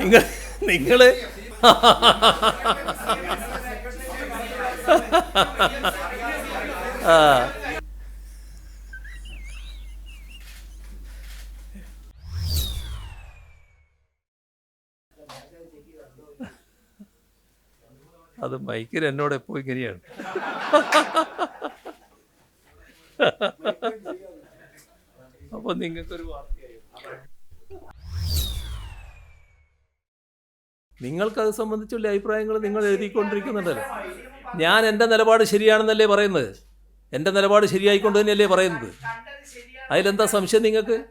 നിങ്ങൾ നിങ്ങൾ ആ. അത് മൈക്കിൽ എന്നോട് എപ്പോ ഇങ്ങനെയാണ്? അപ്പൊ നിങ്ങൾക്കൊരു വാർത്തയായി നിങ്ങൾക്കത് സംബന്ധിച്ചുള്ള അഭിപ്രായങ്ങൾ നിങ്ങൾ എഴുതിക്കൊണ്ടിരിക്കുന്നുണ്ടല്ലോ. ഞാൻ എന്റെ നിലപാട് ശരിയാണെന്നല്ലേ പറയുന്നത്. എന്റെ നിലപാട് ശരിയായിക്കൊണ്ട് തന്നെയല്ലേ പറയുന്നത്. അതിലെന്താ സംശയം നിങ്ങൾക്ക്?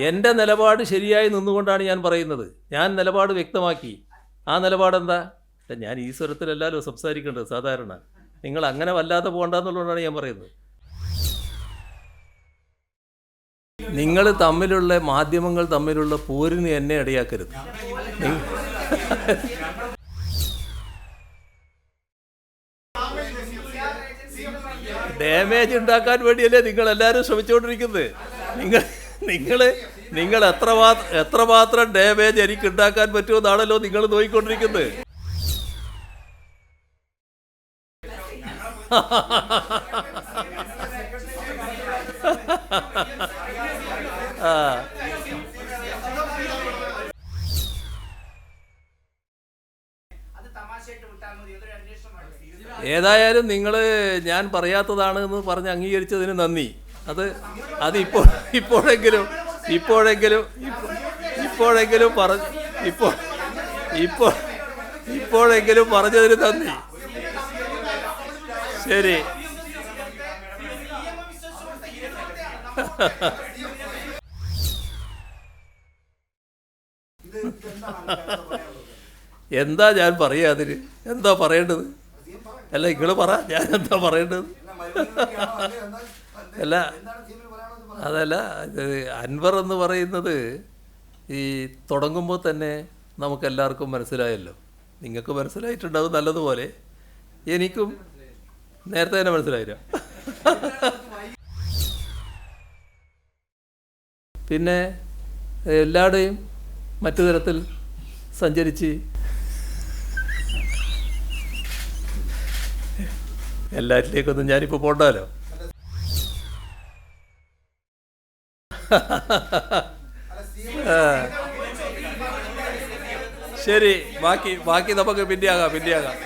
എന്റെ നിലപാട് ശരിയായി നിന്നുകൊണ്ടാണ് ഞാൻ പറയുന്നത്. ഞാൻ നിലപാട് വ്യക്തമാക്കി. ആ നിലപാടെന്താ? ഞാൻ ഈ സ്വരത്തിലല്ലല്ലോ സംസാരിക്കേണ്ടത് സാധാരണ. നിങ്ങൾ അങ്ങനെ വല്ലാതെ പോകണ്ടെന്നുള്ളതാണ് ഞാൻ പറയുന്നത്. നിങ്ങൾ തമ്മിലുള്ള മാധ്യമങ്ങൾ തമ്മിലുള്ള പോരിന് എന്നെ ഇടയാക്കരുത്. ഡാമേജ് ഉണ്ടാക്കാൻ വേണ്ടിയല്ലേ നിങ്ങൾ എല്ലാവരും ശ്രമിച്ചുകൊണ്ടിരിക്കുന്നത്. നിങ്ങൾ നിങ്ങൾ നിങ്ങൾ എത്രമാത്രം എത്രമാത്രം ഡാമേജ് എനിക്ക് ഉണ്ടാക്കാൻ പറ്റുമെന്നാണല്ലോ നിങ്ങൾ നോക്കിക്കൊണ്ടിരിക്കുന്നത് ആ. ഏതായാലും നിങ്ങൾ ഞാൻ പറയാത്തതാണ് എന്ന് പറഞ്ഞ് അംഗീകരിച്ചതിന് നന്ദി. അത് അത് ഇപ്പോൾ ഇപ്പോഴെങ്കിലും ഇപ്പോഴെങ്കിലും ഇപ്പോ- ഇപ്പോഴെങ്കിലും പറ ഇപ്പോൾ ഇപ്പോൾ ഇപ്പോഴെങ്കിലും പറഞ്ഞതിന് നന്ദി. ശരി. എന്താ ഞാൻ പറയുക അതിന്? എന്താ പറയേണ്ടത്? അല്ല നിങ്ങൾ പറ. ഞാൻ എന്താ പറയേണ്ടത്? അല്ല അതല്ല അൻവർ എന്ന് പറയുന്നത് ഈ തുടങ്ങുമ്പോൾ തന്നെ നമുക്കെല്ലാവർക്കും മനസ്സിലായല്ലോ. നിങ്ങൾക്ക് മനസ്സിലായിട്ടുണ്ടാവും നല്ലതുപോലെ. എനിക്കും നേരത്തെ തന്നെ മനസ്സിലായില്ല. പിന്നെ എല്ലാവരുടെയും മറ്റു തരത്തിൽ സഞ്ചരിച്ച് എല്ലാറ്റിലേക്കൊന്നും ഞാനിപ്പോൾ പോണ്ടാലോ? ശരി ബാക്കി ബാക്കി നമുക്ക് പിന്നെയാകാം പിന്നെയാകാം.